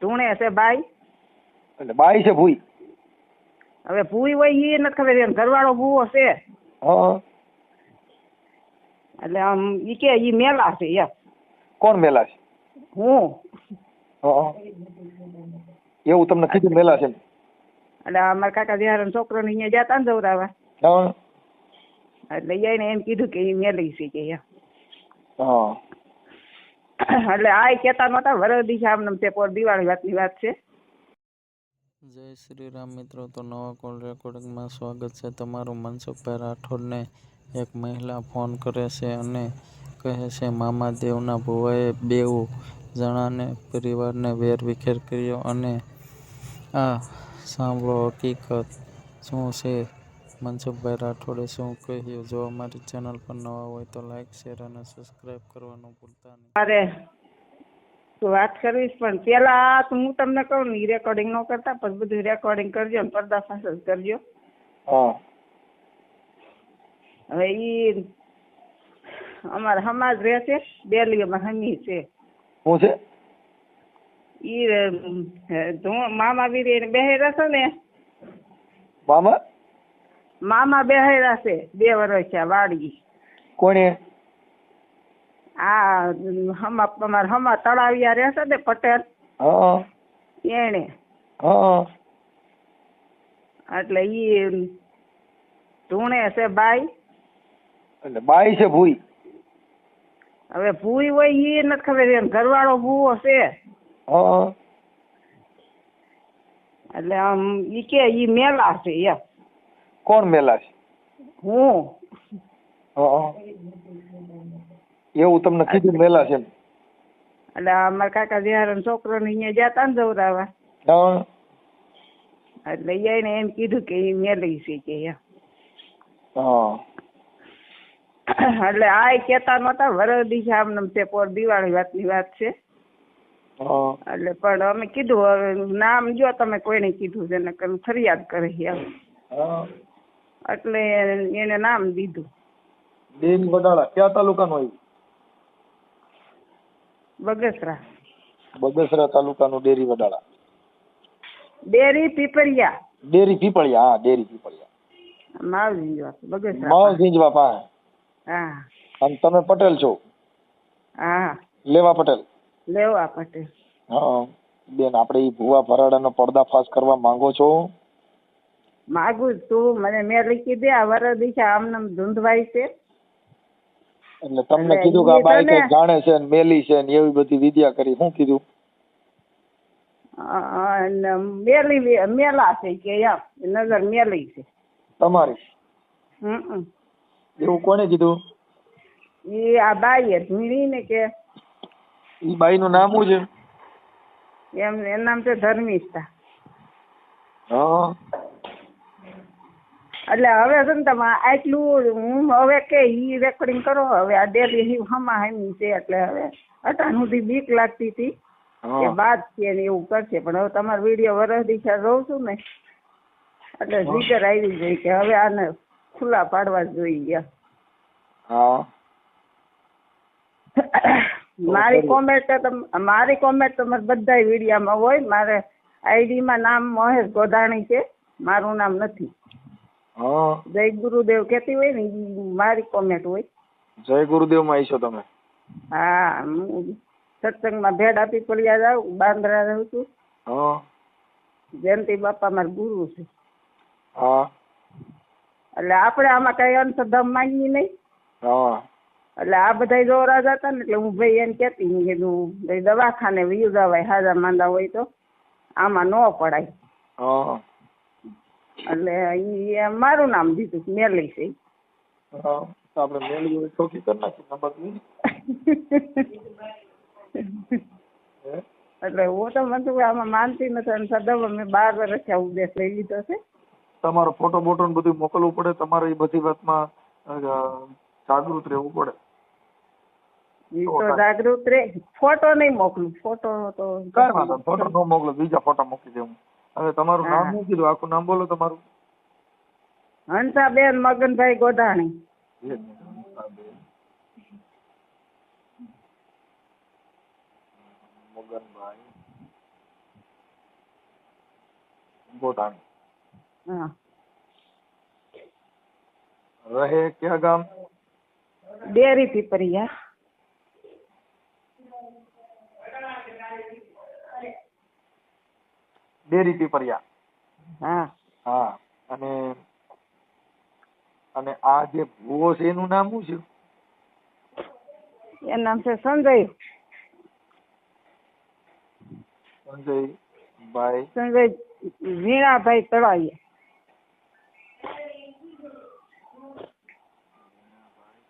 ધૂણે છે બાઈ એટલે બાઈ છે ભૂઈ. હવે ભૂઈ હોય એ નથી ખબર એમ ઘરવાળો ભૂવો છે. એટલે આમ ઈ કે ઈ મેલા છે યસ કોણ મેલા છે? હું. એવું તમને કીધું મેલા છે? એટલે અમારા કાકા જ્યારે છોકરો ને અહીંયા જતા ને દવરાવા એટલે એને એમ કીધું કે એ મેલી છે કે હા. એટલે આ કેતા નતા વરદી છે આમને તે પર દિવાળી વાતની વાત છે. જય શ્રી રામ મિત્રો, તો નવા કોલ રેકોર્ડિંગમાં સ્વાગત છે. તમારું મનસુખભાઈ રાઠોડને એક મહિલા ફોન કરે છે અને કહે છે, મામા દેવના ભુવાએ બેઉ જણાને પરિવારને વેરવિખેર કર્યો અને આ સાંભળો હકીકત શું છે? મનસુખભાઈ રાઠોડે શું કહ્યું? જો અમારી ચેનલ પર નવા હોય તો લાઈક શેર અને સબસ્ક્રાઈબ કરવાનું ભૂલતા નહીં. અરે તો વાત કરીશ પણ પેલા તો હું તમને કહું ને રેકોર્ડિંગ ન કરતા પણ બધું રેકોર્ડિંગ કરજો ને પર્દાફાશ જ કરજો. હા. હવે ઈ અમારા સમાજ રહે છે ડેલીમાં હમી છે. શું છે? ઈ મામા વીરે બેહેરા રહેશે ને? મામા? મામા બેહેલા છે બે વર્ષ છે વાડી. કોણે? આ હમા અમારા હમા તળાવિયા રહેશે ને પટેલ એને એટલે ઈ ધૂણે છે બાઈ. એટલે બાઈ છે ભૂઈ. હવે ભૂઈ હોય ઈ નથી ખબર એમ ઘરવાળો ભૂવો છે. એટલે આમ ઈ કે ઈ મેલા છે એમ. કોણ મેલાશ? હું. એવું તમને કીધું મેલા છે? એટલે અમારા કાકા જ્યારે છોકરો ને અહીંયા જતા ને જવરાવા એટલે એને એમ કીધું કે એ મેલી છે કે એટલે આ કેતા નતા વરદી છે આમને તે પોર દિવાળી વાતની વાત છે. એટલે પણ અમે કીધું હવે નામ જો તમે કોઈને કીધું છે ને ફરિયાદ કરે એમ. એટલે એને નામ દીધું. બેન વડાળા કયા તાલુકાનો આવ્યું? બગસરા. બગસરા તાલુકાનું ડેરી વડાળા ડેરી પીપળિયા. ડેરી પીપળિયા હા ડેરી પીપળિયા. વાત બગસરા માવ પાસે. હા. અને તમે પટેલ છો? હા. લેવા પટેલ? લેવા પટેલ. હા બેન આપણે ઈ ભુવા ભરાડાનો પર્દાફાશ કરવા માંગો છો? માગું છું. તું મને મેં લખી દે. આ વરદી દિશા આમને ધૂંધવાય છે. એટલે તમને કીધું કે આ બાઈ જાણે છે ને મેલી છે ને એવી બધી વિદ્યા કરી. શું કીધું? મેલી મેલા છે કે એમ. નજર મેલી છે. તમારી. હમ એવું કોને કીધું? એ આ બાઈ ધૂણી ને કે એ બાઈ નું નામ શું છે? એમ એનું નામ છે ધર્મિષ્ઠા. હા. એટલે હવે છે ને તમે આટલું હું હવે કે ઈ રેકોર્ડિંગ કરો હવે આ ડેલી હમા હમી છે એટલે હવે અટાણ સુધી બીક લાગતી હતી કે બાદ છે ને એવું કરશે પણ હવે તમારો વીડિયો વરસ દિશા જોઉં છું ને એટલે જીગર આવી ગઈ કે હવે આને ખુલ્લા પાડવા જ જોઈએ હા. મારી કોમેન્ટ મારી કોમેન્ટ તમારે બધા વિડીયામાં હોય મારે આઈડીમાં નામ મહેશ ગોધાણી છે મારું નામ નથી. હા. જય ગુરુદેવ કેતી હોય ને ઈ મારી કોમેન્ટ હોય. જય ગુરુદેવમાં આવીશો તમે. હા હું સત્સંગમાં ભેટ આપી પડ્યા જાઉં બાંદ્રા રહું છું. હા. જયંતિ બાપા મારા ગુરુ છે. હા. એટલે આપણે આમાં કઈ અંશધમ માંગીએ નહીં. હા. એટલે આ બધા દોરા જતા ને એટલે હું ભાઈ એમ કેતી મેં કીધું ભાઈ દવાખાને વયું જવાય હાજા માંદા હોય તો આમાં ન પડાય. હા. એટલે ઈ મારું નામ દીધું મેલી છે. હા તો આપણે મેલી હોય ચોકી કરી નાખી નંબર એટલે હું તો મને તો આમાં માનતી નથી અને સદવ મેં બાર વર્ષ આ ઉદ્દેશ લઈ લીધો છે. તમારો ફોટો બોટો ને બધું મોકલવું પડે તમારે એ બધી વાતમાં જાગૃત રહેવું પડે. એ તો જાગૃત રે. ફોટો નહીં મોકલું ફોટો તો. ફોટો ન મોકલો બીજા ફોટા મૂકી દેવું હવે તમારું નામ શું કીધું? આખું નામ બોલો તમારું. હંસાબેન મગનભાઈ ગોધાણી હંસાબેન. મગનભાઈ ગોધાણી હા. રહે ક્યાં ગામ? ડેરી પીપરિયા. ડેરી પીપરિયા હા. હા અને અને આ જે ભૂવો છે એનું નામ શું છે? એનું નામ છે સંજય. ભાઈ સંજય વીણાભાઈ તળાવીયા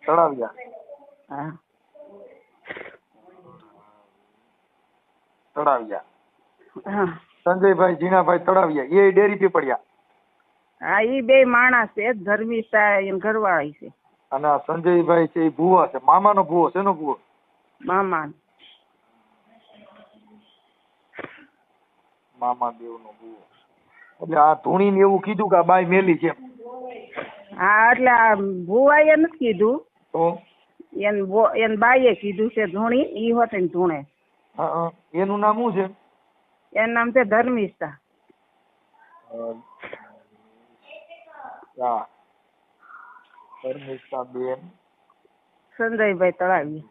તળાવિયા. હા. તળાવિયા. હા. સંજયભાઈ જીણાભાઈ તળાવિયા એ ડેરી પીપળિયા હા ઈ બે માણસ છે ધર્મિષ્ઠા એને ઘરવાળી છે. અને આ સંજયભાઈ છે એ ભૂવા છે. મામાનો ભૂવો શેનો ભૂવો. મામા મામા દેવનો ભૂવો. એટલે આ ધૂણી ને એવું કીધું કે આ બાઈ મેલી છે હા એટલે આ ભુવાએ નથી કીધું. તો? એન બો- એને બાઈએ કીધું છે ધૂણી ઈ હોતે ને ધૂણે. હા, હા. એનું નામ શું છે? એનું નામ છે ધર્મિષ્ઠા. હા. ધર્મિષ્ઠા બેન. સંજયભાઈ તળાવી.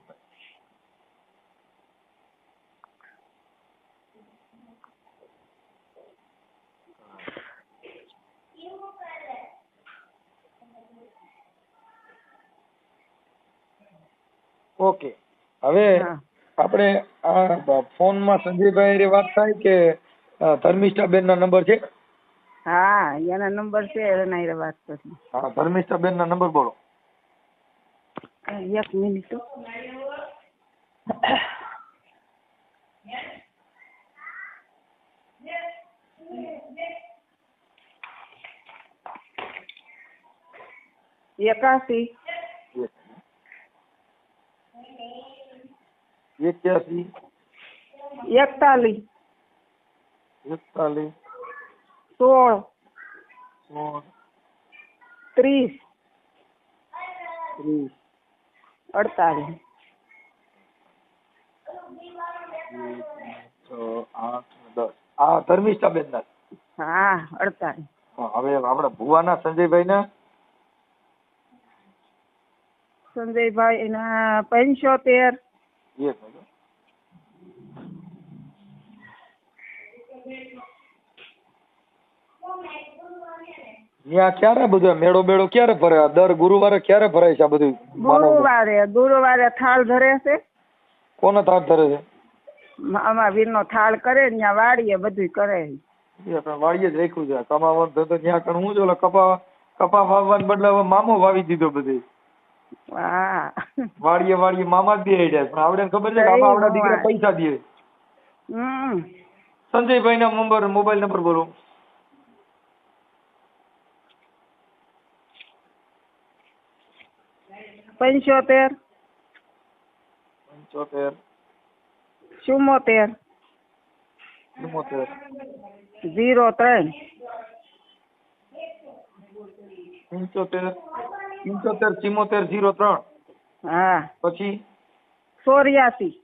ઓકે. હવે આપણે આ ફોનમાં સંજયભાઈ હારે વાત થાય કે ધર્મિષ્ઠા બેન ના નંબર છે? હા એના નંબર છે એના હારે વાત કરી હા ધર્મિષ્ઠા બેન ના નંબર બોલો. એક મિનિટ. હો. એક્યાસી એકતાલીસ. એકતાલીસ. સોળ. સોળ. ત્રીસ. ત્રીસ. અડતાલીસ. છ આઠ દસ. આ ધર્મિષ્ઠા બેન ના હા અડતાલીસ. હવે આપણે ભુવાના સંજયભાઈ ના સંજયભાઈ ના પંચોતેર. એક મિનિટ. ત્યાં ક્યારે બધું મેળો બેળો ક્યારે ભરે? દર ગુરુવારે ક્યારે ભરાય છે આ બધું ગુરુવારે ગુરુવારે થાળ ધરે છે. કોનો થાળ ધરે છે? આમાં વીરનો થાળ કરે ને ત્યાં વાડીએ બધું કરે એ આપણે વાડીએ જ રાખ્યું છે. કમાવાનું ધંધો ત્યાં કણ હું જો કપા કપા વાવવાને બદલે હવે મામો વાવી દીધો બધે. હા વાડીએ વાડીએ મામા જ દે પણ આવડે ખબર છે કે આમાં આવડા દીકરા પૈસા દે. હમ. સંજયભાઈ ના નંબર મોબાઈલ નંબર બોલો. પંચોતેર. પંચોતેર. ચુમ્મોતેર. ચુમ્મોતેર. ઝીરો ત્રણ. પંચોતેર. પંચોતેર ચિમોતેર જીરો ત્રણ. હા. પછી? ચોર્યાસી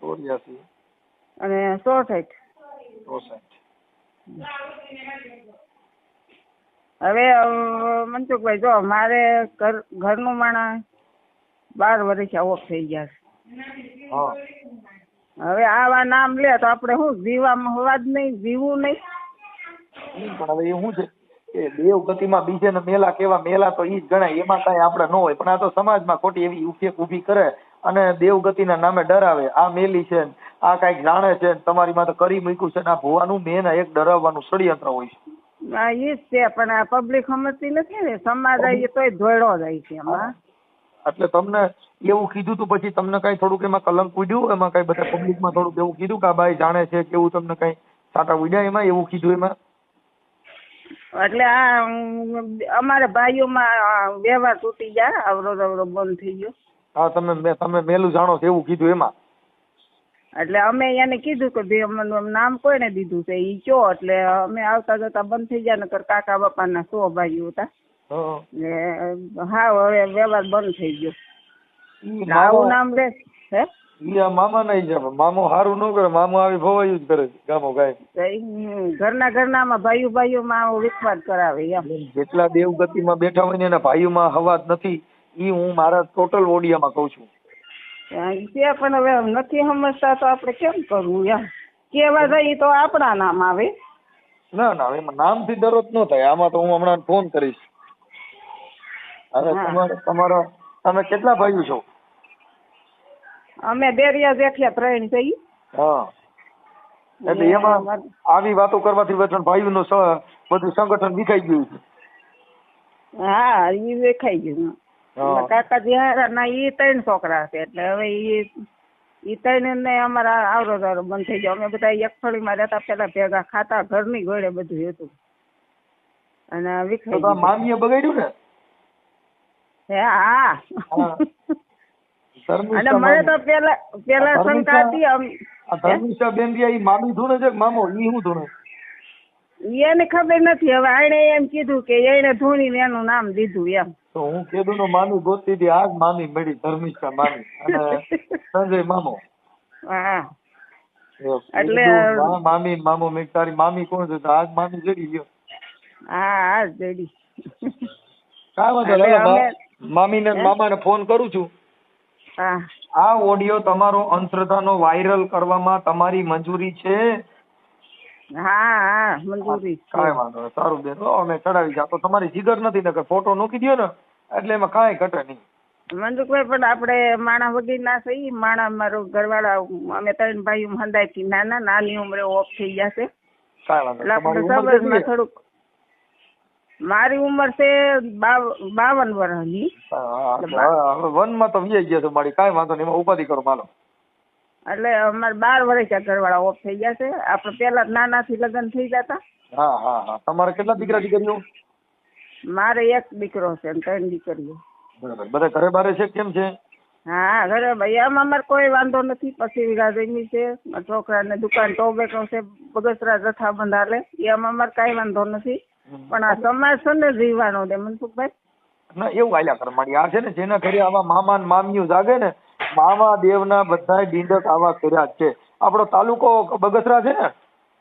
ચોર્યાસી અને ચોસઠ. ચોસઠ. હવે મનસુખભાઈ જો મારે ઘર ઘરનું માણસ બાર વર્ષ ઓફ થઈ ગયા છે. હવે આવા નામ લે તો આપણે શું જીવામાં હોવા જ નહીં જીવવું નહીં પણ હવે એ શું છે? કે દેવ ગતિમાં બીજે ને મેલા કેવા મેલા તો ઈ જ ગણાય એમાં કાંઈ આપણે ન હોય. પણ આ તો સમાજમાં ખોટી એવી ઉપેક ઊભી કરે અને દેવગતિના નામે ડરાવે. આ મેલી છે આ કાંઈક જાણે છે તમારી માથે કરી મૂક્યું છે આ ભુવાનું મેન એક ડરાવવાનું ષડયંત્ર હોય છે. હા એ જ છે પણ આ પબ્લિક સમજતી નથી ને. સમાજ આવીએ તો ધોયડો જાય છે એમાં. એટલે તમને એવું કીધું તું પછી તમને કઈ થોડુંક એમાં કલંક ઉડ્યું? એમાં કઈ બધા પબ્લિકમાં થોડુંક એવું કીધું કે આ બાઈ જાણે છે કે એવું તમને કઈ સાટા ઉડ્યા એમાં એવું કીધું એમાં? એટલે આ અમારા ભાઈઓમાં વ્યવહાર તૂટી ગયા અવરો અવરો બંધ થઈ ગયો. હા તમે તમે મેલું જાણો છો એવું કીધું એમાં. એટલે અમે એને કીધું કે ભાઈ અમને નામ કોઈને દીધું છે? ઈ કયો? એટલે અમે આવતા જતા બંધ થઈ ગયા નકર કાકા બાપાના સો ભાઈઓ હતા. હા હવે વ્યવહાર બંધ થઈ ગયો. આવું નામ રે હે? ઈ આ મામા નહીં છે મામો હારું ન કરે મામો આવી ભવાયું જ કરે ગામો ગાય. ઘરના ઘરનામાં ભાઈઓ ભાઈઓ માં વિખવાદ કરાવે જેટલા દેવગતિમાં બેઠા હોય ને એના ભાઈઓમાં હવા જ નથી ઈ હું મારા ટોટલ ઓડિયામાં કહું છું. તે પણ હવે નથી સમજતા તો આપણે કેમ કરવું એમ? કેવા જાય તો આપણા નામ આવે. ના ના એમાં નામથી થી દરરોજ ન થાય આમાં તો હું હમણાં ફોન કરીશ. અરે તમારે તમારા તમે કેટલા ભાઈઓ છો? અમે બેરિયા દેખ્યા ત્રણ થઈ હા. એટલે એમાં આવી વાતો કરવાથી વચન ભાઈઓનું સ- બધું સંગઠન વિખાઈ ગયું છે. હા એ દેખાઈ ગયું કાકાજી હારા ના એ ત્રણ છોકરા છે એટલે હવે ઈ ઈ ત્રણ ને અમારા આવરો જાવરો બંધ થઈ ગયો. અમે બધા એક ફળીમાં રહેતા પેલા ભેગા ખાતા ઘરની ગોળે બધું હતું. અને વિખાઈ મામીએ બગાડ્યું ને? હે. હા. અને મને તો પેલા પેલા શંકા હતી આમ બેન ઈ મામી ધૂણે છે મામો? ઈ હું ધૂણે? એને ખબર નથી. હવે આણે એમ કીધું કે એને ધૂણીને એનું નામ દીધું એમ. તો હું કીધું નો મામી ગોતી હતી આજ મામી મળી ધર્મિષ્ઠા મામી. અને સંજય મામો. હા. એટલે મામી મામો મેં તારી મામી કોણ છે? તો આજ મામી જડી ગયો. હા હા જડી કાંઈ વાંધો મામી ને મામા ને મામાને ફોન કરું છું. આ ઓડિયો તમારો અંધશ્રદ્ધાનો વાયરલ કરવામાં તમારી મંજૂરી છે? હા હા મંજૂરી કાંઈ વાંધો નહીં સારું બેન. અમે ચડાવી જા. તો તમારી જીગર નથી નકર ફોટો મૂકી દો ને. એટલે એમાં કાંઈ ઘટે નહીં. મંજુકભાઈ પણ આપણે માણા વગી ના થઈ માણા મારો ઘરવાળા અમે ત્રણ ભાઈઓ હંદાયથી નાના નાની ઉંમરે ઓફ થઈ ગયા છે. કાંઈ વાંધો એટલે નહીં. તમારી આપણે ઉંમર સબરમાં કેટલી છે? થોડુંક મારી ઉંમર છે બાવન વર્ષની હા, વનમાં તો વ્યાઈ ગયા છો મારી કાંઈ વાંધો નહીં એમાં ઉપાધિ કરો માલો. એટલે અમારે બાર વર્ષ ઘરવાળા ઓફ થઈ ગયા છે. આપણે પેલા નાનાથી લગ્ન થઈ જતા. હા હા હા. તમારે કેટલા દીકરા દીકરીઓ? મારે એક દીકરો છે ને ત્રણ દીકરીઓ. બરાબર. બધા ઘરે બારે છે કેમ છે? હા ઘરે ભાઈ આમ અમારે કોઈ વાંધો નથી. પછી વીઘા જમી છે. છોકરાને દુકાન ટોબેકો છે. બગસરા જથ્થાબંધ હાલે એ આમ અમારે કાંઈ વાંધો નથી. પણ આ સમાજ છે ને જીવાનો દે મનસુખભાઈ? ના એવું આલ્યા કરે મારી આ છે ને જેના ઘરે આવા મામા ને મામીઓ જાગે ને મામા દેવના બધાય ડીંડક આવા કર્યા છે. આપણો તાલુકો બગસરા છે ને?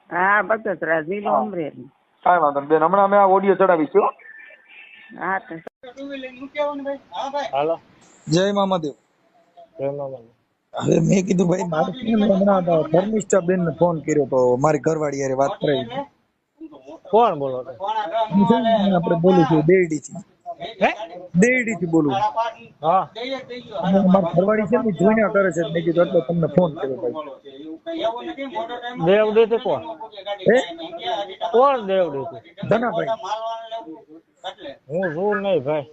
હા બગસરા જિલ્લો અમરેલી. કાંઈ વાંધો નહીં. બેન હમણાં અમે આ ઓડિયો ચડાવીશું છું હા હાલો. જય મામાદેવ. જય મામા હવે મેં કીધું ભાઈ મારે હમણાં ધર્મિષ્ઠા બેન ને ફોન કર્યો તો મારી ઘરવાળી યારે વાત કરાવી. કોણ બોલો આપણે બોલું છું દેરડી થી દેરડી થી બોલું હા. ઘરવાળી છે ને જોઈને કરે છે મેં કીધું એટલે તમને ફોન કર્યો ભાઈ. દેવદૂત કોણ? હે? કોણ દેવદૂત ધનાભાઈ. હું છું નહીં ભાઈ.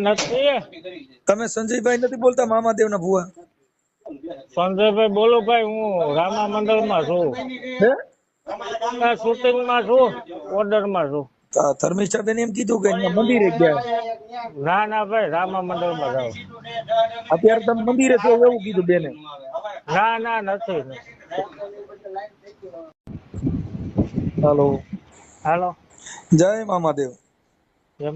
નથી તમે સંજયભાઈ નથી બોલતા મામાદેવ ના ભુવા? સંજયભાઈ બોલો ભાઈ હું રામા મંડળમાં છું. હે આ શૂટિંગમાં છું ઓર્ડરમાં છું. તો આ એમ કીધું કે મંદિરે ગયા. ના ના ભાઈ રામા મંડળમાં જાઉં. અત્યારે તમે મંદિરે છો એવું કીધું બેને. ના ના નથી. હાલો. હાલો. જય મામાદેવ. જય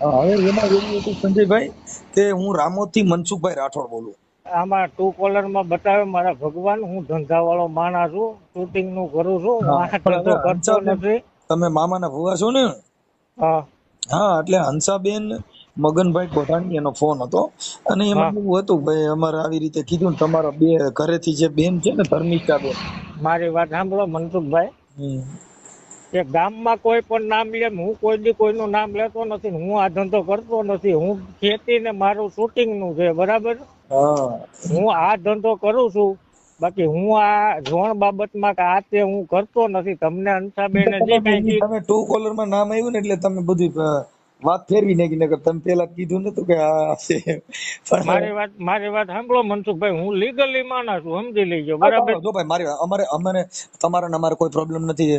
હવે એમાં એવું હતું સંજયભાઈ કે હું રામોદથી મનસુખભાઈ રાઠોડ બોલું. આમાં ટુ કોલરમાં બતાવે મારા ભગવાન હું ધંધા વાળો માણસ છું શૂટિંગનું કરું છું ધંધો કરતો નથી. તમે મામાના ભુવા છો ને? હા. હા એટલે હંસાબેન મગનભાઈ કોઠાણી એનો ફોન હતો. અને એમાં એવું હતું ભાઈ અમારે આવી રીતે કીધું ને તમારા બે ઘરેથી જે બેન છે ને ધર્મિષ્ઠા બેન મારી વાત સાંભળો મનસુખભાઈ. કે ગામમાં કોઈ પણ નામ લે હું કોઈ દી કોઈનું નામ લેતો નથી હું આ ધંધો કરતો નથી. હું ખેતી ને મારું શૂટિંગનું છે બરાબર? હું. આ ધંધો કરું છું. બાકી હું આ ઝોણ બાબતમાં કે આ તે હું કરતો નથી. તમને અંશાબેન જે કઈ તમે ટુ કોલરમાં નામ આવ્યું ને એટલે તમે બધું વાત ફેરવી નાખી નકર તમે પેલા કીધું નતું કે આ છે. પણ મારી વાત મારી વાત સાંભળો મનસુખભાઈ હું લીગલી માણસ છું સમજી લેજો બરાબર? જો ભાઈ મારી અમારે અમારે તમારા અમારે કોઈ પ્રોબ્લેમ નથી.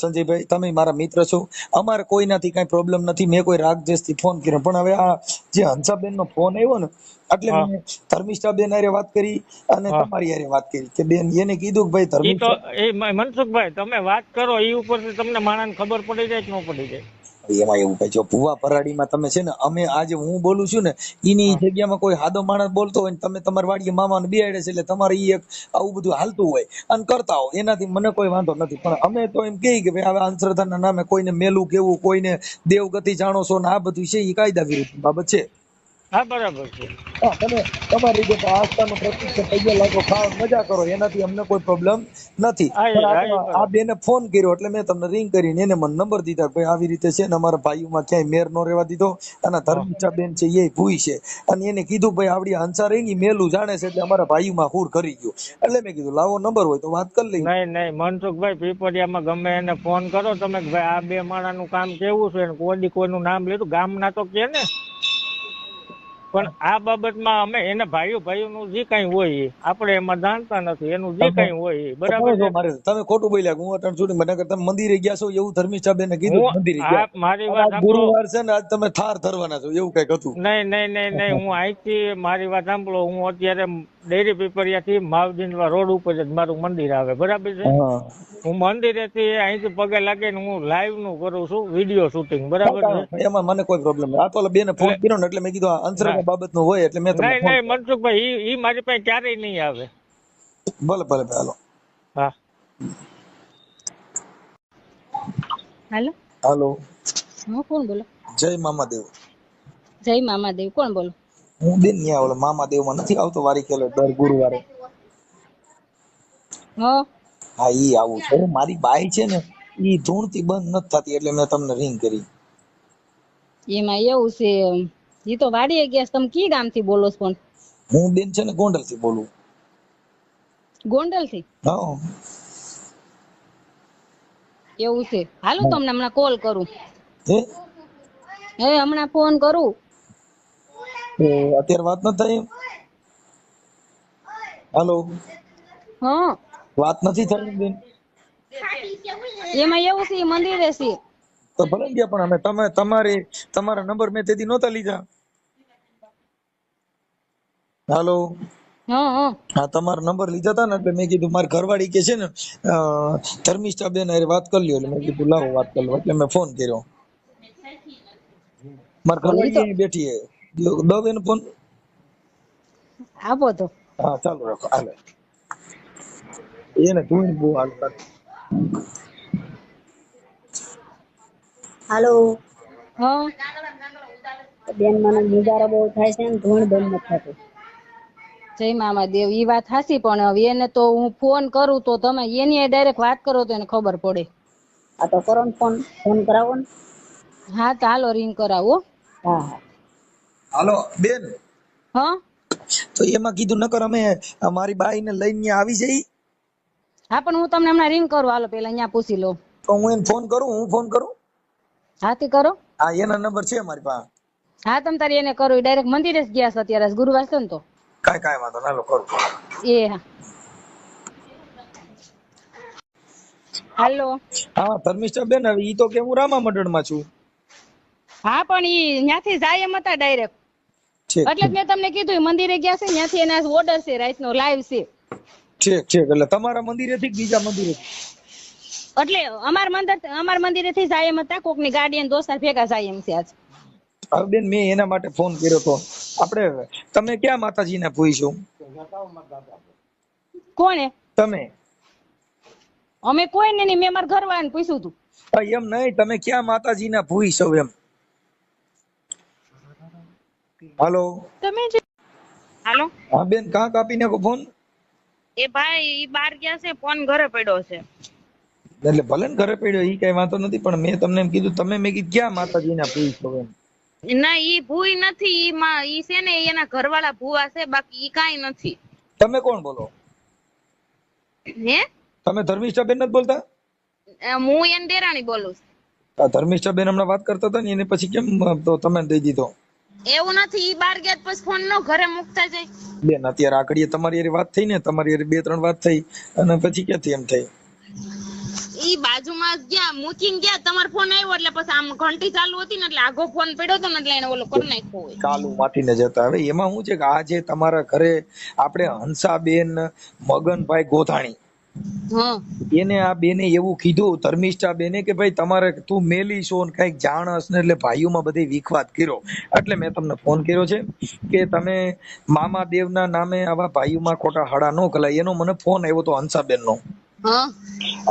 સંજયભાઈ તમે મારા મિત્ર છો. અમારે કોઈનાથી કઈ પ્રોબ્લેમ નથી. મેં કોઈ રાગ દ્વેષથી ફોન કર્યો. પણ હવે આ જે હંસાબેન નો ફોન આવ્યો ને એટલે. મેં ધર્મિષ્ઠા બેન હારે વાત કરી અને તમારી હારે વાત કરી. કે બેન એને કીધું કે ભાઈ ધર્મિષ્ઠા એ મનસુખભાઈ તમે વાત કરો એ ઉપરથી તમને માણસને ખબર પડી જાય કે ન પડી જાય? એમાં એવું કઈ જો ભુવા પરાડીમાં તમે છે ને અમે આજે હું બોલું છું ને એની જગ્યામાં કોઈ હાદો માણસ બોલતો હોય ને તમે તમારી વાડીએ મામાને બેહાડે છે એટલે તમારે એ એક આવું બધું હાલતું હોય અને કરતા હો એનાથી મને કોઈ વાંધો નથી. પણ અમે તો એમ કહીએ કે ભાઈ હવે અંધશ્રદ્ધાના નામે કોઈને મેલું કેવું કોઈને દેવગતિ જાણો છો ને આ બધું છે એ કાયદા વિરુદ્ધ બાબત છે. હા બરાબર છે. હા તમે તમારી રીતે આસ્થાનું પ્રતિક છે પૈયા લાગો ખાવ મજા કરો એનાથી અમને કોઈ પ્રોબ્લેમ નથી. આ બેને ફોન કર્યો એટલે મેં તમને રિંગ કરીને એને મને નંબર દીધા ભાઈ આવી રીતે છે ને અમારા ભાઈઓમાં ક્યાંય મેર નો રહેવા દીધો. અને ધર્મિષ્ઠા બેન છે એ ભૂઈ છે. અને એને કીધું ભાઈ આવડી હંસા રહી ની મેલું જાણે છે એટલે અમારા ભાઈઓમાં હુર કરી ગયો. એટલે મેં કીધું લાવો નંબર હોય તો વાત કરી લઈ નહીં નહીં મનસુખભાઈ પીપળિયામાં ગમે એને ફોન કરો તમે ભાઈ આ બે માણાનું કામ કેવું છે? કોડી કોઈનું નામ લીધું? ગામના તો કે ને? પણ આ બાબતમાં અમે એના ભાઈઓ ભાઈઓનું જે કઈ હોય આપણે એમાં જાણતા નથી એનું જે કઈ હોય બરાબર તમે ખોટું બોલ્યા કે હું અટણ છું મને કે તમે મંદિરે ગયા છો એવું ધર્મિષ્ઠા બેને કીધું મંદિરે ગયા. મારી વાત ગુરુવાર છે ને આજ તમે થાર ધરવાના છો એવું કંઈક હતું. નહીં નહીં નહીં નહીં હું અહીંથી મારી વાત સાંભળો હું અત્યારે ડેરી પીપરિયાથી માવજીનવા રોડ ઉપર જ મારું મંદિર આવે બરાબર છે? હું. મંદિરેથી અહીંથી પગે લાગીને હું લાઈવનું કરું છું વીડિયો શૂટિંગ બરાબર છે? એમાં મને કોઈ પ્રોબ્લેમ આ તો બેને ફોન કર્યો ને એટલે મેં કીધું આ અંતરંગ બાબતનું હોય એટલે મેં તમને નહીં નહીં મનસુખભાઈ ઈ ઈ મારી પાસે ક્યારેય નહીં આવે. ભલે ભલે ભલે હાલો. હા. હાલો. હાલો. હા કોણ બોલો? જય મામાદેવ. જય મામાદેવ. કોણ બોલો? હું બેન ન્યા ઓલો મામાદેવમાં નથી આવતો વારી કેલો દર ગુરુવારે. હા? ઈ આવું છે મારી બાઈ છે ને ઈ ધૂણથી બંધ નથી થતી એટલે મેં તમને રિંગ કરી. એમાં એવું છે ઈ તો વાડીએ ગયા તમે કી ગામથી બોલો છો પણ? હું બેન છે ને ગોંડલથી બોલું. ગોંડલથી હા. એવું છે. હાલો તમને હમણાં કોલ કરું. હે? હે હમણાં ફોન કરું. અત્યારે વાત નથી થઈ? હેલો? હા. વાત નથી થઈ બેન? એમાં એવું છે મંદિરે છે. તો ભલે ગયા પણ અમે તમે તમારી તમારા નંબર મેં તેથી નહોતા લીધા. હાલો? હા તમારા નંબર લીધા હતા ને એટલે મેં કીધું મારી ઘરવાળી કે છે ને ધર્મિષ્ઠા બેન અરે વાત કરી લ્યો એટલે મેં કીધું લાવો વાત કરી લો એટલે મેં ફોન કર્યો. મારી ઘરવાળી બેઠી હે દો- દો બેન ફોન? આપો તો. હા ચાલુ રાખો હાલે. એને ધૂણ બહુ હાલ હાલો. હા. બેન મને મુજારો બહુ થાય છે ને ધૂણ બંધ નથી થતું. જય મામાદેવ ઈ વાત હાસી પણ હવે એને તો હું ફોન કરું તો તમે એની ડાયરેક્ટ વાત કરો તો એને ખબર પડે. આ તો કરો ને ફોન ફોન કરાવો ને. હા તો હાલો રિંગ કરાવો હા હા. હાલો બેન. હા? તો એમાં કીધું નકર અમે મારી બાઈને લઈને આવી જઈ. હા પણ હું તમને હમણાં રિંગ કરું. હાલો પેલા અહીંયા પૂછી લો. તો હું એને ફોન કરું હું ફોન કરું? હાથી કરો. હા એના નંબર છે મારી પાસે. હા તમ તારી એને કરો. ડાયરેક્ટ મંદિરે જ ગયા છે અત્યારે. ગુરુવાર છે ને તો. કાઈ કાઈ વાંધો ના લો કરું. એ હા. હાલો. હા ધર્મિષ્ઠા બેન હવે ઈ તો કે હું રામા મંડળમાં છું? હા પણ ઈ ત્યાંથી જાય એમ હતા ડાયરેક્ટ એટલે મેં તમને કીધું મંદિરે ગયા છે ત્યાંથી એના ઓર્ડર છે રાતનો લાઈવ છે. ઠીક ઠીક એટલે તમારા મંદિરેથી બીજા મંદિરે એટલે અમાર મંદિર અમાર મંદિરે થી જાય એમ હતા કોકની ગાડી અને દોસ્તાર ભેગા જાય એમ છે આજ. બેન મેં એના માટે ફોન કર્યો તો. આપણે તમે ક્યાં માતાજીના ભૂઈ છો કોણે? તમે. અમે કોઈ ને નહીં મેં મારા ઘરવાળાને પૂછ્યું હતું એમ નહીં તમે ક્યાં માતાજીના છો એમ? હાલો. તમે જે હાલો. હા બેન કા કાપી નાખો ફોન? એ ભાઈ ઈ બાર ગયા છે ફોન ઘરે પડ્યો છે. એટલે ભલે ને ઘરે પડ્યો ઈ કઈ વાંધો નથી પણ મેં તમને એમ કીધું તમે મેં કીધું ક્યાં માતાજીના ભૂઈ છો એમ? ના ઈ ભૂઈ નથી ઈ માં ઈ છે ને એના ઘરવાળા ભૂવા છે બાકી ઈ કાઈ નથી. તમે કોણ બોલો? હે? તમે ધર્મિષ્ઠા બેન નથી બોલતા? હું એન દેરાણી બોલું છું. ધર્મિષ્ઠા બેન હમણાં વાત કરતા હતા ને એને પછી કેમ તો તમે દઈ દીધો? એવું નથી ઈ બાર ગયા પછી ફોન નો ઘરે મુકતા જાય. બેન અત્યારે આકડીએ તમારી હારે વાત થઈ ને તમારી હારે બે ત્રણ વાત થઈ અને પછી ક્યાંથી એમ થઈ ઈ બાજુમાં ગયા મૂકીને ગયા તમારો ફોન આવ્યો એટલે પછી આમ ઘંટી ચાલુ હતી ને એટલે આગો ફોન પડ્યો હતો ને એટલે એને ઓલો કરી નાખ્યો હોય. ચાલુ માટીને જતા. હવે એમાં શું છે કે આજે તમારા ઘરે આપણે હંસાબેન મગનભાઈ ગોધાણી એને આ બેને એવું કીધું, ધર્મિષ્ઠા બેને કે ભાઈ તમારે તું મેલી છો ને કંઈક જાણસ ને એટલે ભાઈઓમાં બધી વિખવાદ કર્યો. એટલે મેં તમને ફોન કર્યો છે કે તમે મામા દેવના નામે આવા ભાઈઓમાં ખોટા હડા ન કલાય. એનો મને ફોન આવ્યો તો હંસાબેન નો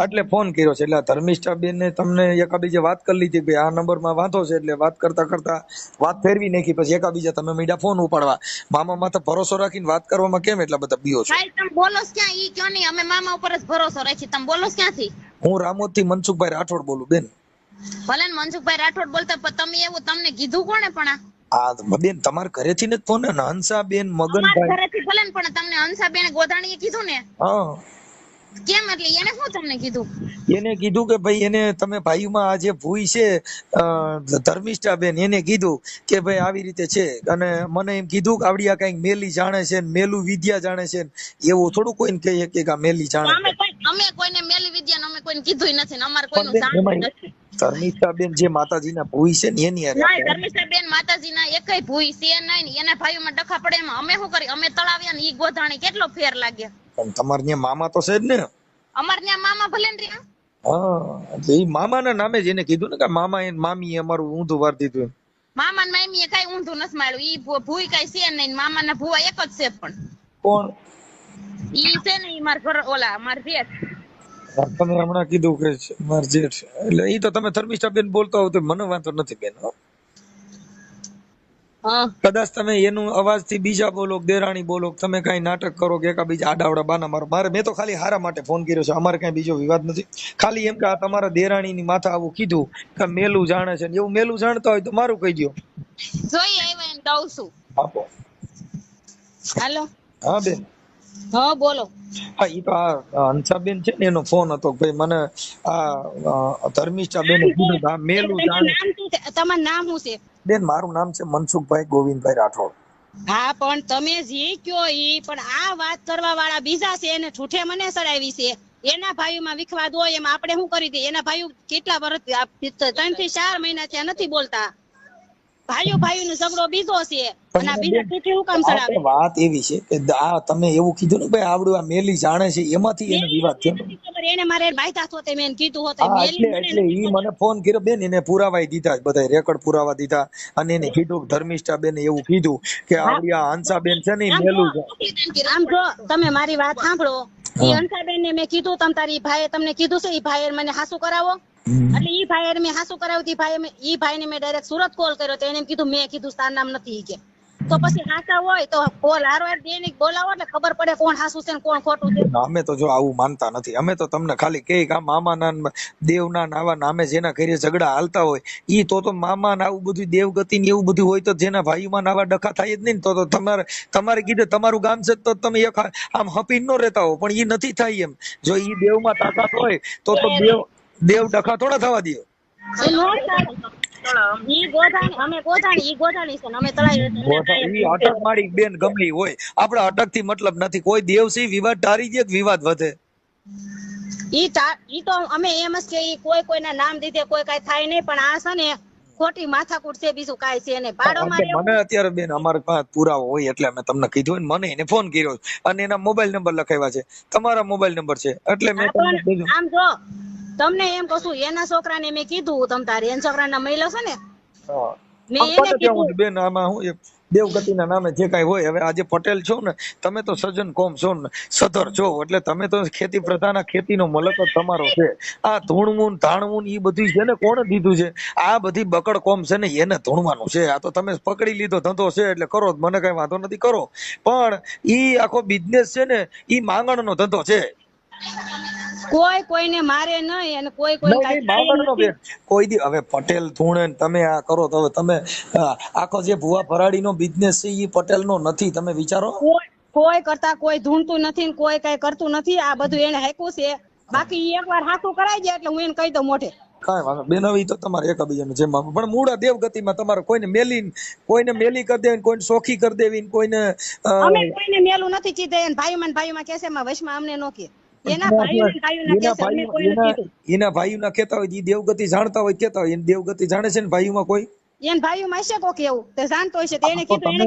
એટલે ફોન કર્યો છે. એટલે ધર્મિષ્ઠા બેન ને તમને એકાબીજે વાત કરી લીધી કે આ નંબરમાં વાંધો છે એટલે વાત કરતા કરતા વાત ફેરવી નાખી. પછી એકાબીજા તમે મીડા ફોન ઉપાડવા. મામા માથે ભરોસો રાખીને વાત કરવામાં કેમ એટલા બધા બીઓ છો? તમે બોલો ક્યાં? ઈ કયો નહીં. અમે મામા ઉપર જ ભરોસો રાખી તમે બોલો ક્યાંથી? હું રામોદથી મનસુખભાઈ રાઠોડ બોલું બેન. ભલે ને મનસુખભાઈ રાઠોડ બોલતા પણ તમે એવું તમને કીધું કોને પણ આ? બેન તમારા ઘરેથી ને ફોન ને હંસા બેન મગનભાઈ. ઘરેથી ભલે પણ તમને હંસાબેન ગોધાણીએ કીધું ને? હા. કેમ એટલે એને શું તમને કીધું? એને કીધું કે ભાઈ એને તમે ભાઈમાં આ જે ભૂઈ છે ધર્મિષ્ઠા બેન એને કીધું કે ભાઈ આવી રીતે છે. અને મને એમ કીધું કે આવડી આ કંઈક મેલી જાણે છે મેલું વિદ્યા જાણે છે એવું થોડું કોઈને કહીએ કે આ મેલી જાણે અમે કોઈને મેલી વિદ્યા અમે કોઈને કીધું નથી ને અમારે કોઈનું પણ બેન, જાણવું એમાં નથી. ધર્મિષ્ઠા જે માતાજીના ભૂઈ છે ને એની હારે ના ધર્મિષ્ઠાબેન માતાજીના એકય ભૂઈ છે નહીં ને એના ભાઈઓમાં ડખા પડે એમાં. અમે શું કરી અમે તળાવ્યા ને ઈ ગોધાણી કેટલો ફેર લાગ્યા? પણ તમારે ત્યાં મામા તો છે જ ને. અમારે ત્યાં મામા ભલે ને રહ્યા. હા એટલે ઈ મામાના નામે જેને કીધું ને કે મામા એ મામી અમારું ઊંધું વાર દીધું મામા ને મામીએ કઈ ઊંધું નથી માળ્યું ઈ ભૂઈ કઈ છે નહીં મામા ના ભૂવા એક જ છે પણ. કોણ ઈ છે ને ઈ મારા ઓલા મારા જેઠ. તમે હમણાં કીધું કે માર જેઠ. એટલે ઈ તો તમે ધર્મિષ્ઠા બેન બોલતા હો તો મને વાંધો નથી બેન હો. કદાચ તમે એનું અવાજથી બીજા બોલો દેરાણી બોલો તમે કઈ નાટક કરો કે એકા બીજા આડાવડા બાના મારો. મારે મેં તો ખાલી હારા માટે ફોન કર્યો છે અમારે કઈ બીજો વિવાદ નથી. ખાલી એમ કે આ તમારા દેરાણી ની માથા આવું કીધું કે મેલું જાણે છે એવું મેલું જાણતા હોય તો મારું કહી દ્યો. જોઈએ દઉં છું. આપો. હાલો. હા બેન. હા બોલો. હા ઈ તો આ હંસાબેન છે ને એનો ફોન હતો ભાઈ મને આ ધર્મિષ્ઠા બેન કીધું આ મેલું જાણે. તમારું નામ શું છે? બેન મારું નામ છે મનસુખભાઈ ગોવિંદભાઈ રાઠોડ. હા પણ તમે જે કયો ઈ પણ આ વાત કરવા વાળા બીજા છે એને ઠૂઠે મને સડાવી છે. એના ભાઈઓમાં વિખવાદ હોય એમ આપણે શું કરી દઈએ? એના ભાઈઓ કેટલા વર્ષ ત્રણથી ચાર મહિના થયા નથી બોલતા. ભાઈઓ ભાઈઓ નો ઝઘડો બીજો છે. અને આ બીજા હું કામ આ વાત એવી છે કે આ તમે એવું કીધું ને ભાઈ આવડું આ મેલી જાણે છે એમાંથી એનો વિવાદ થયો. એને મારે બાયતા હોતે મેં કીધું હોતે મેલી એટલે ઈ મને ફોન કર્યો બેન એને પુરાવાય દીધા બધા રેકોર્ડ પુરાવા દીધા. અને એને કીધું ધર્મિષ્ઠા બેન એવું કીધું કે આવડી આ હંસા બેન છે ને મેલું છે. આમ જો તમે મારી વાત સાંભળો. ઈ હંસાબેન ને મેં કીધું તમ તારી ભાઈએ તમને કીધું છે ઈ ભાઈએ મને હાસુ કરાવો. એટલે ઈ ભાઈએ મેં હાસુ કરાવતી ભાઈ ઈ ભાઈને મેં ડાયરેક્ટ સુરત કોલ કર્યો તો એને એમ કીધું મેં કીધું તાર નામ નથી કે. તો પછી હાસા હોય તો કોલ હારો હાર દે બોલાવો એટલે ખબર પડે કોણ હાસુ છે ને કોણ ખોટું છે. અમે તો જો આવું માનતા નથી. અમે તો તમને ખાલી કે આ મામાના ને દેવના ને આવા નામે જેના ઘરે ઝઘડા હાલતા હોય ઈ તો તો મામા ને આવું બધું દેવગતિ ને એવું બધું હોય તો જેના ભાઈ માં નાવા ડખા થાય જ નહીં ને તો તો તમારે તમારે કીધે તમારું ગામ છે તો તમે એક આમ હપીન નો રહેતા હો પણ ઈ નથી થાય એમ. જો ઈ દેવમાં તાકાત હોય તો તો દેવ દેવ ડખા થોડા થવા દે. એ નો ચાલે. ઈ ગોધાણી અમે ગોધાણી ઈ ગોધાણી છે ને અમે તળાઈ ઈ અટક મારી બેન ગમે ઈ હોય. આપણે અટકથી મતલબ નથી. કોઈ દેવ સી વિવાદ ટારી દે વિવાદ વધે. ઈ ઈ તો અમે એમ જ કે કોઈ કોઈના નામ દીધે કોઈ કાંઈ થાય નહીં પણ આ છે ને ખોટી માથાકૂટ છે બીજું કાઈ છે નહીં. પાડો મારે મને અત્યારે બેન અમારે પાસે પુરાવો હોય એટલે અમે તમને કીધું ને મને એને ફોન કર્યો અને એના મોબાઈલ નંબર લખાવ્યા છે. તમારા મોબાઈલ નંબર છે. એટલે મેં આમ જો તમને એમ કશું એના છોકરાને મેં કીધું તમ તારે એના છોકરાના મહિલો છે ને? મેં એને કીધું. બેન આમાં હું દેવગતિના નામે જે કાંઈ હોય હવે આજે પટેલ છો ને તમે તો સજન કોમ છો ને સધર છો એટલે તમે તો ખેતી પ્રધાન ખેતી ખેતીનો મલક તમારો છે. આ ધૂણમૂન ધાણમૂન એ ઈ બધું છે ને કોણે દીધું છે? આ બધી બકડ કોમ છે ને એને ધૂણવાનું છે. આ તો તમે પકડી લીધો ધંધો છે એટલે કરો મને કઈ વાંધો નથી કરો. પણ ઈ આખો બિઝનેસ છે ને ઈ માંગણનો ધંધો છે. કોઈ કોઈને મારે નહીં અને કોઈ કોઈ કાંઈ દી હવે પટેલ ધૂણે તમે આ કરો તો તમે આખો જે ભુવા ભરાડીનો બિઝનેસ છે ઈ પટેલનો નથી તમે વિચારો? કોઈ કરતા કોઈ ધૂણતું નથી ને કોઈ કઈ કરતું નથી આ બધું એને હાંક્યું છે. બાકી એક એકવાર હાથું કરાઈ જાય એટલે હું એને કહી દઉં મોઢે. કાંઈ વાંધો બેન હવે તો તમારે એકબીજાનું જેમ પણ મૂળ દેવગતિમાં તમારે કોઈને મેલી કોઈને મેલી કરી દેવી કોઈને સોખી કરી દેવી કોઈને અમે કોઈને મેલું નથી કીધે ભાઈમાં ને ભાઈઓમાં કહે છે એમાં અમને નો કહે. એના ભાઈઓ ને ભાઈઓના છે કહેતા હોય ઈ દેવગતિ જાણતા હોય કહેતા હોય દેવગતિ જાણે છે ને ભાઈઓમાં કોઈ? એને ભાઈઓમાં હશે કોક એવું તે જાણતો હશે તો એને કીધું એને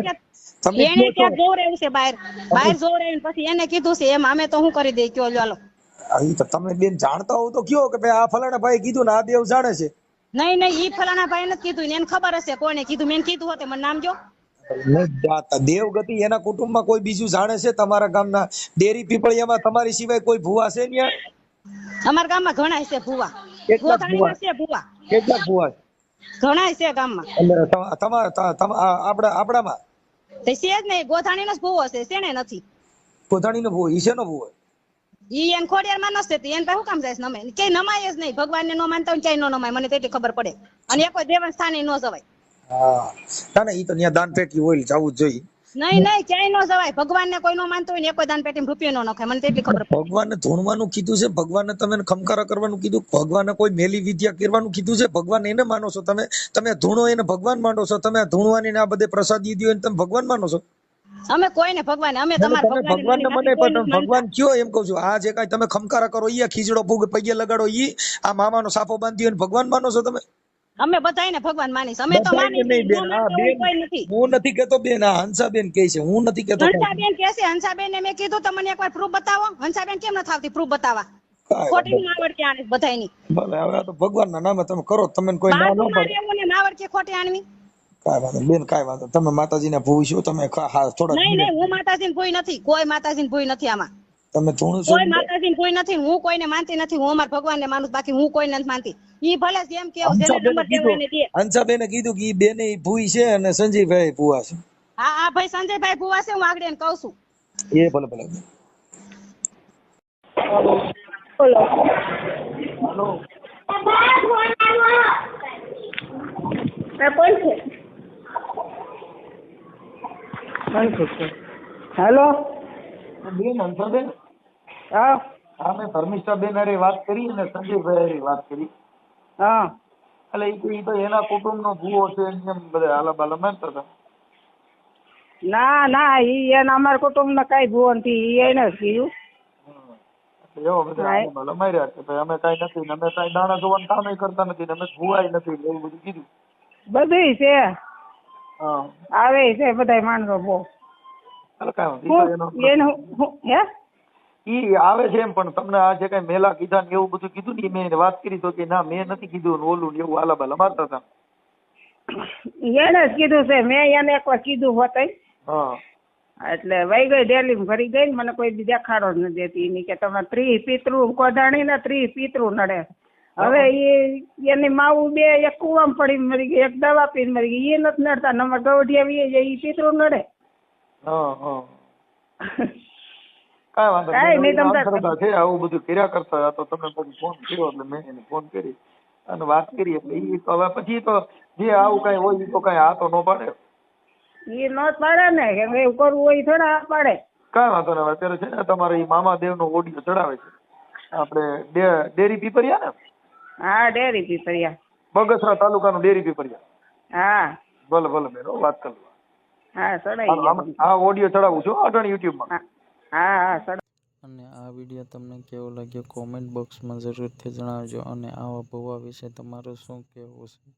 તમે- ક્યાં એને ક્યાં જોર એવું છે બહાર. બહાર જોર એવું પછી એને કીધું છે એમ અમે તો શું કરી દઈએ કયો ચાલો તો તમે બેન જાણતા હો તો કયો કે ભાઈ આ ફલાણા ભાઈ કીધું ને આ દેવ જાણે છે. નહીં નહીં ઈ ફલાણા ભાઈ નથી કીધું ને એને ખબર હશે કોને કીધું મેં કીધું હોતે મને નામ જો. દેવગતિ એના કુટુંબમાં કોઈ બીજું જાણે છે? તમારા ગામના ડેરી પીપળિયામાં તમારી સિવાય કોઈ ભૂવા છે ન્યા? અમારા ગામમાં ઘણા છે ભૂવા. ગોથાણીમાં છે ભૂવા. કેટલા ભૂવા? છે? ઘણાય છે ગામમાં. એટલે તમારા આપડા આપડામાં? તે છે જ નહીં ગોથાણીનો જ ભૂવો છે શેને નથી. કોથાણીનો ભૂવો ઈ શેનો ભૂવો? ઈ એને ખોડિયારમાં નસે તે એને પાસે શું કામ જાય નમે ક્યાંય નમાય જ નહીં. ભગવાનને નો માનતા હોય ક્યાંય નો નમાય મને તેટલી ખબર પડે. અને એ કોઈ દેવન સ્થાને નો જવાય. હા. ના ના ઈ તો ન્યા દાન પેટી હોય જવું જોઈએ. નહીં નહીં ક્યાંય નો જવાય. ભગવાનને કોઈ નો માનતો હોય ને એ દાન પેટી રૂપિયો નો નખાય. મને એટલી ખબર ભગવાન ને ધૂણવાનું કીધું છે ભગવાનને તમે ખમકારા કરવાનું કીધું ભગવાનને કોઈ મેલી વિદ્યા કરવાનું કીધું છે ભગવાન એને માનો છો તમે? તમે ધૂણો એને ભગવાન માનો છો તમે ધૂણવાની ને આ બધે પ્રસાદી દીધી હોય તમે ભગવાન માનો છો? અમે કોઈને ભગવાન અમે તમે ભગવાન ને મને પણ ભગવાન કયો એમ કહું છું. આ જે કઈ તમે ખમકારા કરો ઈ ખીજડો ભૂગ પગે લગાડો ઈ આ મામાનો સાફો બાંધ્યો ભગવાન માનો છો તમે? અમે બધાયને ભગવાન માની અમે તો માની બેન હા બેન. હું નથી કહેતો બેન આ હંસાબેન કહે છે હું નથી કહેતો હંસાબેન કહે છે હંસાબેન ને મેં કીધું તમને એકવાર પ્રૂફ બતાવો. હંસાબેન કેમ નથી આવતી પ્રૂફ બતાવવા? ખોટી વાંધો કે આની બધાયની. ભલે હવે આ તો ભગવાનના નામે તમે કરો તમને કોઈ ના ન પડે. રહેવું ને માવડ કે ખોટી આણવી. કાંઈ વાંધો. બેન કાંઈ વાંધો. તમે માતાજીને ભૂઈ છો તમે થોડા નહીં નહીં હું માતાજીને ભૂઈ નથી. કોઈ માતાજીને ભૂઈ નથી આમાં. તમે થોડું કોઈ માતાજી કોઈ નથી હું કોઈને માનતી નથી હું અમારા ભગવાનને માનું બાકી હું કોઈને નથી માનતી. ઈ ભલે જેમ કેવું જેને નંબર દેવો એને દે. હંસાબેને કીધું કે ઈ બેને ઈ ભૂઈ છે અને સંજયભાઈ ભૂવા છે. હા હા ભાઈ સંજયભાઈ ભૂવા છે હું આગળ એને કહું છું. એ ભલે ભલે. બોલો. કોણ છે? હેલો. બેન હંસાબેન? હા. હા મેં ધર્મિષ્ઠાબેન વાત કરી અને સંજયભાઈ હારે વાત કરી. હા. એટલે એ તો- એના કુટુંબનો ભૂવો છે એમ બધા આલા બાલા માનતા હતા. ના ના ઈ એના અમારા કુટુંબ ના કઈ ભૂવો નથી ઈ એને જ કીધું. એવો બધા હા. માર્યા કે ભાઈ અમે કઈ નથી અમે કઈ દાણા જોવાનું કામે કરતા નથી અમે ભૂવાય નથી એવું બધું કીધું. બધુંય છે. આવે છે બધાય માણસો બહુ. એનો હે? ઈ આવે છે એમ પણ તમને આ જે કઈ મેલા કીધા ને એવું બધું કીધું ને મેં વાત કરી તો કે ના મેં નથી કીધું ને ઓલું ને એવું હાલા બાલા મારતા હતા. એને જ કીધું છે મેં એને એકવાર કીધું હોત હા. એટલે વહી ગઈ ડેલી ફરી ગઈ ને મને કોઈ બી દેખાડો જ નથી દેતી. એની કે તમે ત્રી પિતૃ કોદાણી ને ત્રી પિતૃ નડે. હવે એ એની માવું બે એક કુવામ પડી મરી ગઈ એક દવા પીને મરી ગઈ. એ નથી નડતા નમર ગવડિયા એ પિતૃ નડે. હા હા. કાંઈ વાંધો કાંઈ નહીં, નહીં તમ છે આવું બધું કર્યા કરતા હતા તો તમે પછી ફોન કર્યો એટલે મેં એને ફોન કરી અને વાત કરી એટલે એ તો હવે પછી તો જે આવું કઈ હોય એ તો કઈ આ તો ન પાડે. એ નો પાડે ને કે એવું કરવું હોય થોડા આ પાડે. કાંઈ વાંધો નહીં અત્યારે છે ને તમારે મામા દેવ નો ઓડિયો ચડાવે છે. આપણે ડેરી પીપરિયા ને? હા ડેરી પીપરિયા બગસરા તાલુકાનું ડેરી પીપરિયા હા. ભલે ભલે બેન વાત કરું હા ચડાવી આ ઓડિયો ચડાવું છું અટાણી યુટ્યુબમાં. અને આ વીડિયો તમને કેવો લાગ્યો? કોમેન્ટ બોક્સમાં જરૂરથી જણાવજો અને આવા ભૂવા વિશે તમારું શું કહેવું છે?